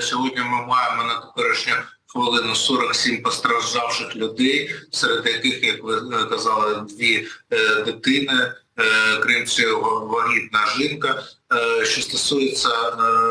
Сьогодні ми маємо на теперішню хвилину 47 постраждавших людей, серед яких, як ви е, казали, дві е, дитини, е, крім цього, вагітна жінка. Що стосується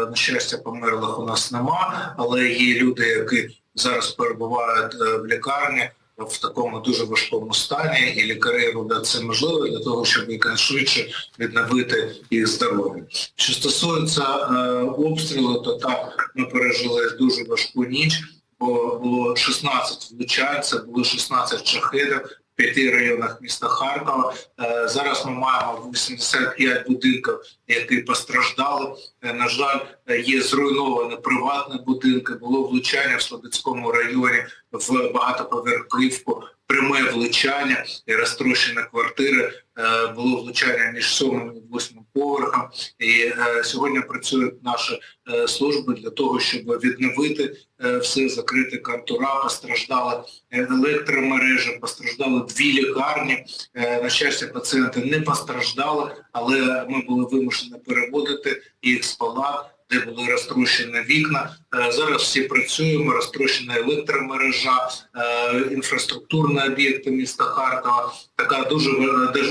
на щастя померлих у нас нема, але є люди, які зараз перебувають в лікарні в такому дуже важкому стані, і лікарі роблять це можливе для того, щоб якнайшвидше відновити їх здоров'я. Що стосується е, обстрілу, то так ми пережили дуже важку ніч, бо було 16 влучань, це було 16 шахедів п'яти районах міста Харкова. Е, зараз ми маємо 85 будинків, які постраждали. Е, на жаль, е, є зруйновані приватні будинки. Було влучання в Слобідському районі в багатоповерхівку. Пряме влучання і розтрощені квартири. Було влучання між 7 і 8 поверхам. І е, сьогодні працюють наші е, служби для того, щоб відновити е, все, закрити контура, постраждала електромережа, постраждали дві лікарні. На щастя, пацієнти не постраждали, але ми були вимушені переводити їх з палат де були розтрощені вікна. Е, Зараз всі працюємо, розтрощена електромережа, е, інфраструктурні об'єкти міста Харкова. Така дуже-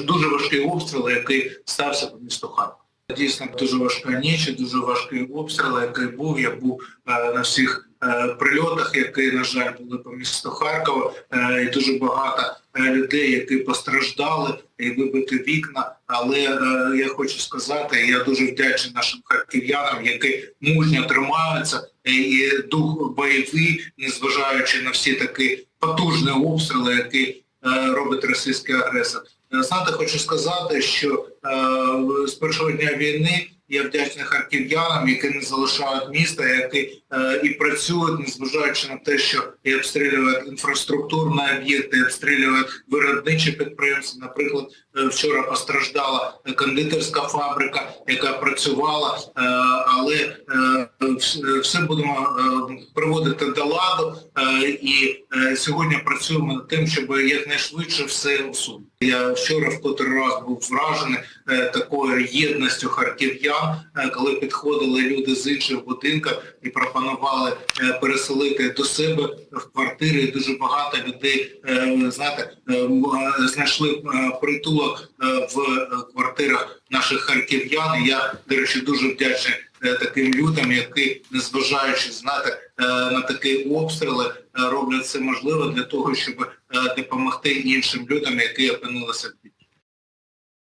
дуже важкий обстріл, який стався по місту Харкова. Дійсно дуже важка ніч, дуже важкий обстріл, який був. Я був е, на всіх е, прильотах, які, на жаль, були по місту Харкова, Е, і дуже багато людей, які постраждали і вибити вікна. Але я хочу сказати, я дуже вдячний нашим харків'янам, які мужньо тримаються, і, дух бойовий, незважаючи на всі такі потужні обстріли, які робить російський агресор. Е, Знаєте, хочу сказати, що е, з першого дня війни я вдячний харків'янам, які не залишають міста, які е, і працюють, незважаючи на те, що і обстрілюють інфраструктурні об'єкти, обстрілюють виробничі підприємства. Наприклад, е, вчора постраждала кондитерська фабрика, яка працювала, е, але е, все будемо е, приводити до ладу е, і е, сьогодні працюємо над тим, щоб якнайшвидше все усунути. Я вчора в котрий раз був вражений е, такою єдністю харків'ян, е, коли підходили люди з інших будинків і пропонували е, переселити до себе в квартири. Дуже багато людей, е, знаєте, е, е, знайшли е, притулок е, в е, квартирах наших харків'ян. Я, до речі, дуже вдячний е, таким людям, які, незважаючи знати е, на такі обстріли, е, роблять все можливе для того, щоб е, допомогти іншим людям, які опинилися в біді.